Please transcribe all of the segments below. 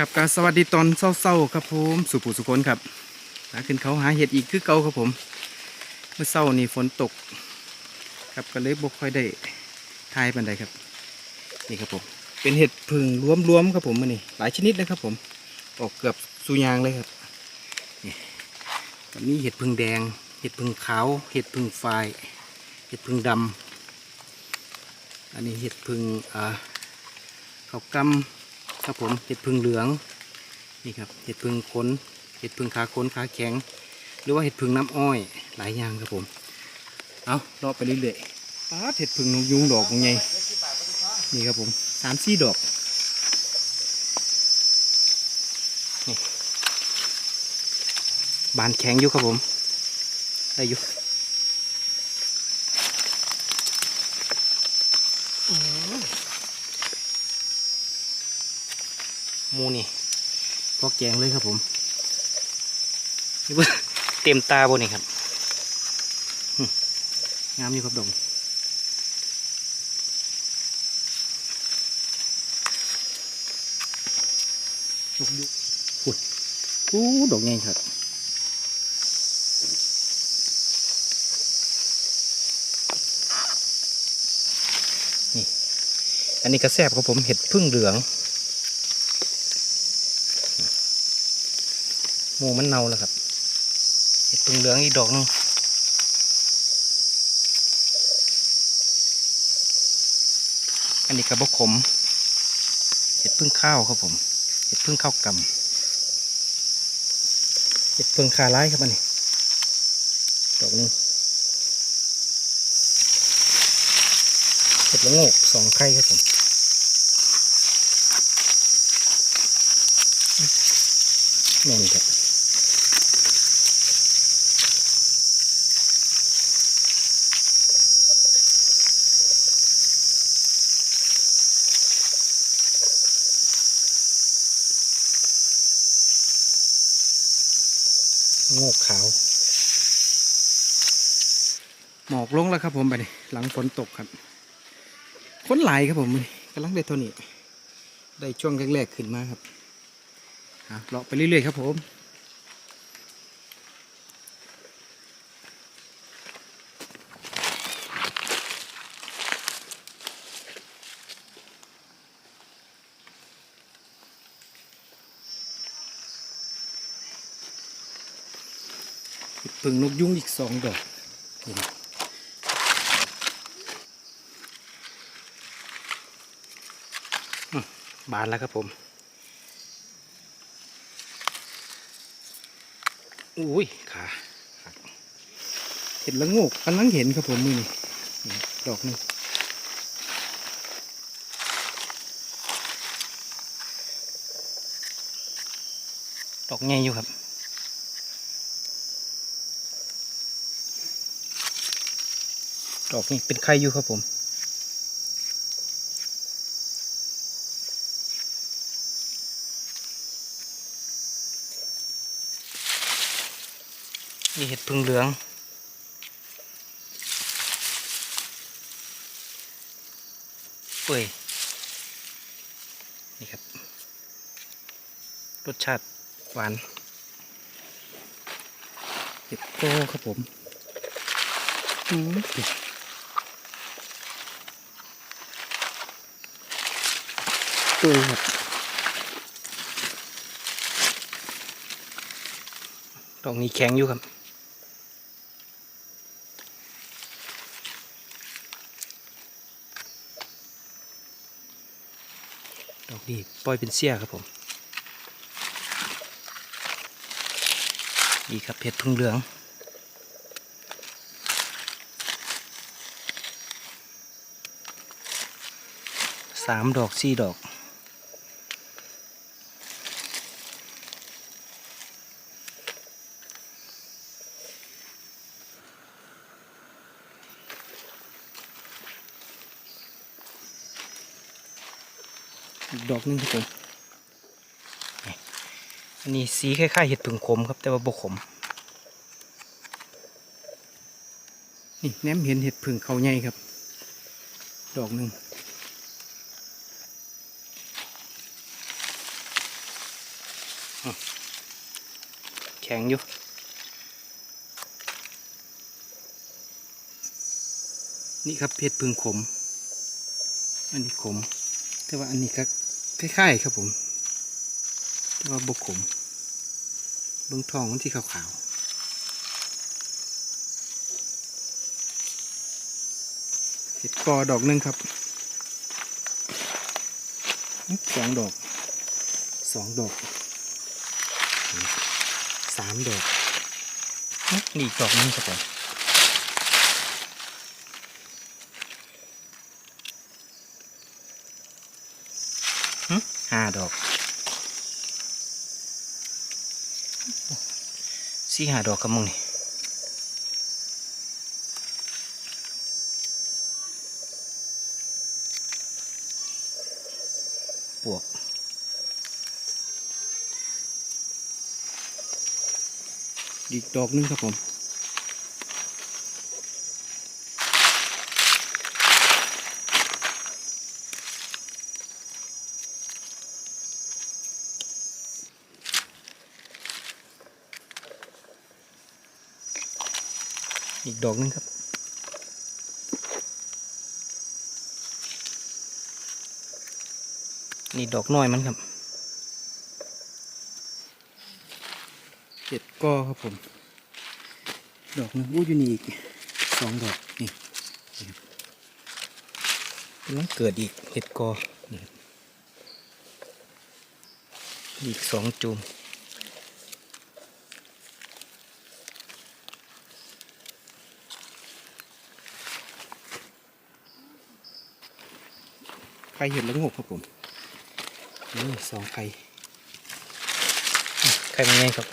ครับก็สวัสดีตอนเศร้าๆครับผมสุปุสุคนครับหาขึ้นเขาหาเห็ดอีกคือเก่าครับผม เมื่อเศร้านี่ฝนตก ครับก็เลยบ่ค่อยได้ทายปันใดครับ นี่ครับผม เป็นเห็ดพึ่งรวมๆครับผมมันนี่หลายชนิดนะครับผม ออกเกือบสุยางเลยครับนี่ก็มีเห็ดพึ่งแดง เห็ดพึ่งขาว เห็ดพึ่งไฟเห็ดพึ่งดำอันนี้เห็ดพึ่งอ่าเขาวกำ ครับผมเห็ดพึ่งเหลืองนี่ครับเห็ดพึ่งขนเห็ดพึ่งขาขนขาแข็ง หรือว่าเห็ดพึ่งน้ำอ้อยหลายอย่างครับผมเอารอไปเรื่อยๆป้าเห็ดพึ่งนกยุงดอกมันไงนี่ครับผมสามสี่ดอกบานแข็งอยู่ครับผมได้อยู่ มูนี่พอแกงเลยครับผมนี่เบิ่งเต็มตาบนนี่ครับหึงามอยู่ครับดอกยุกยุกปุดอู้ดอกใหญ่ครับอันนี้กระแซบครับผมเห็ดพึ่งเหลือง หมูมันเน่าแล้วครับเห็ดพึ่งเหลืองอีกดอกหนึงอันนี้กระบอกขมเห็ดพึ่งข้าวครับผมเห็ดพึ่งข้าวกำเห็ดพึ่งคาร้ายครับอันนี้ดอกหนึงเห็ดละโงกสองไข่ครับผมแม่นครับโงกขาว หมอกลงแล้วครับผมไปนี่หลังฝนตกครับฝนไหลครับผมนี้กำลังได้เท่านี้ได้ช่วงแรกๆขึ้นมาครับอะเลาะไปเรื่อยๆครับผมพิ่งนกยุงอีกสองดอกนี่นะอืม บานแล้วครับผมอุ้ยขาเห็นแล้วงกกำลังเห็นครับผมมือนี่นี่ดอกหนึงดอกใหญ่อยู่ครับดอกนี้เป็นไข่อยู่ครับผม นี่เห็ดพึ่งเหลือง เปื่อย นี่ครับ รสชาติหวาน เห็ดโตครับผมอืมเปื่อยครับดอกนี้แข็งอยู่ครับ ดอก นี่ปล่อยเป็นเสี้ยครับผมดีครับเพชรพึ่งเหลืองสามดอกสี่ดอก อีกดอกห นึงครับผมนี่อันนี้สีคล้ายๆเห็ดผึ่งขมครับแต่ว่าบกขม นี่แนมเห็นเห็ดผึ่งเขาใหญ่ครับ ดอกหนึ่งแข็งอยู่นี่ครับเพชรพึ่งขม อันนี้ขม แต่ว่าอันนี้ก็ คล้ายๆครับผม แต่ว่าบกขม เบื้องทองมันที่ขาวๆเห็ดกอดอกหนึ่งครับสองดอกสองดอกสามดอกนี่ดอกหนึงครับผมอื้อ ห้าดอกสี่หาดอกกับมึงนี่ปวกอีกดอกหนึงครับผม กดอกหนึงครับ นี่ดอกน้อยมันครับเจ็ดก้อครับผม ดอกหนึงอู้อยู่นี่อีกสองดอกนี่นี่ครับกำลังเกิดอีกเห็ดกอนี่ครับอีกสองจูม ไข่เห็ดละโงกครับผมนี่สองไข่อะไข่เป็นไงครับ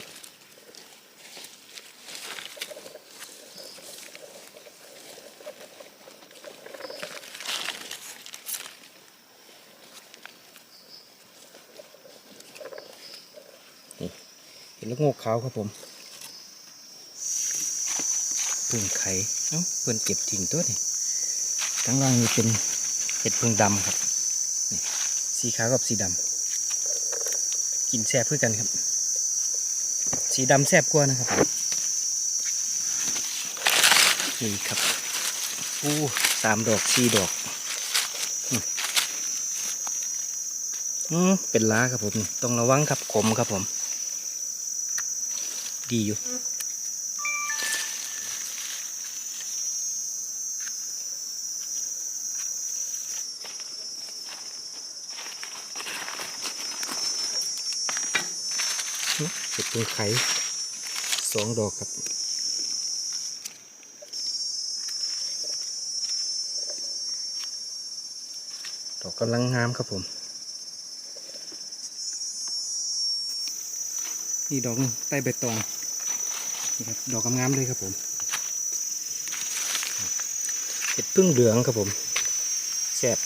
นี่เห็ดละโงกขาวครับผมพึ่งไข่เอ้าเพื่อนเก็บทิ้งตัวนี่ทั้างล่างนี่เป็นเห็ดพึ่งดำครับ สีขาวกับสีดำกินแซ่บเพื่อกันครับ สีดำแซ่บกว่านะครับนี่ครับอู้สามดอกสี่ดอกอืมเป็นล้าครับผม ต้องระวังครับขมครับผม ดีอยู่ เห็ดเป็นไข่สองดอกครับดอกกำลังงามครับผม นี่ดอกนึงใต้ใบตองนี่ครับดอกงามเลยครับผมเห็ดพึ่งเหลืองครับผมแซ่บ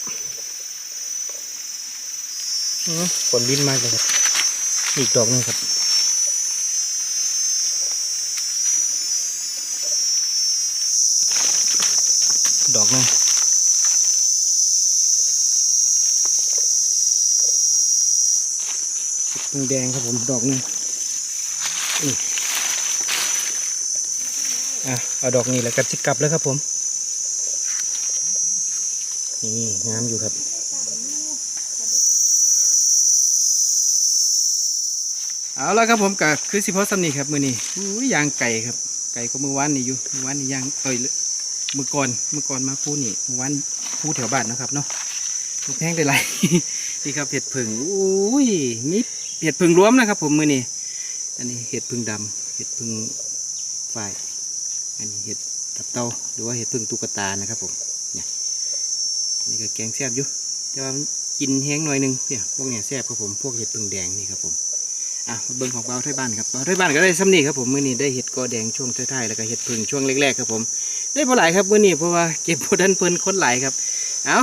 อื้อฝนบินมากเลยครับ อีกดอกหนึงครับ อกหนึงพึ่งแดงครับผมดอกนึงอะเอาดอกนี้แล้วก็จิกกลับแล้วครับผม นี่งามอยู่ครับเอาละครับผมก็คือสิพอสำนีครับมือนี้อุ้ยยางไก่ครับ ไก่ก็มือวานนี่อยู่มือวานนี่ยางเอ้ย มือก่อนมือก่อนมาพูนี่วานพูแถวบ้านนะครับเนาะถูกแพงได้ไรนี่ครับเห็ดผึ่งอุ้ยนี่เห็ดผึ่งรวมนะครับ ผมมือนี้อันนี้เห็ดผึ่งดำเห็ดผึ่งฝ่าย อันนี้เห็ดตับเต้าหรือว่าเห็ดผึ่งตุ๊กตานะครับผมเนี่ยนี่ก็แกงแซ่บอยู่แต่ว่ากินแห้งหน่อยหนึงเนี่ยพวกเนี่ยแซ่บครับผมพวกเห็ดผึ่งแดงนี่ครับผมอะมาเบิ่งของเบาไทยบ้านครับเบายบ้านก็ได้ซ้ำนี่ครับผมมือนี้ได้เห็ดกอแดงช่วงท้ายๆแล้วก็เห็ดพึ่งช่วงแรกๆครับผม ได้พอหลายครับมื้อนี้เพราะว่าเก็บพอดันเพิ่นคนหลายครับ เอา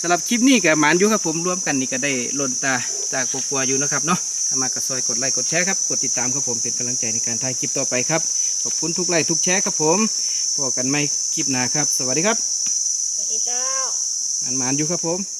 สำหรับคลิปนี้ก็หมานอยู่ครับผมรวมกันนี่ก็ได้ลนตาตากกลัวๆอยู่นะครับเนาะถ้ามากระซอยกดไลค์กดแชร์ครับกดติดตามครับผมเป็นกำลังใจในการถ่ายคลิปต่อไปครับขอบคุณทุกไลค์ทุกแชร์ครับผมพบกันใหม่คลิปหน้าครับ สวัสดีครับสวัสดีเจ้าหมานๆอยู่ครับผม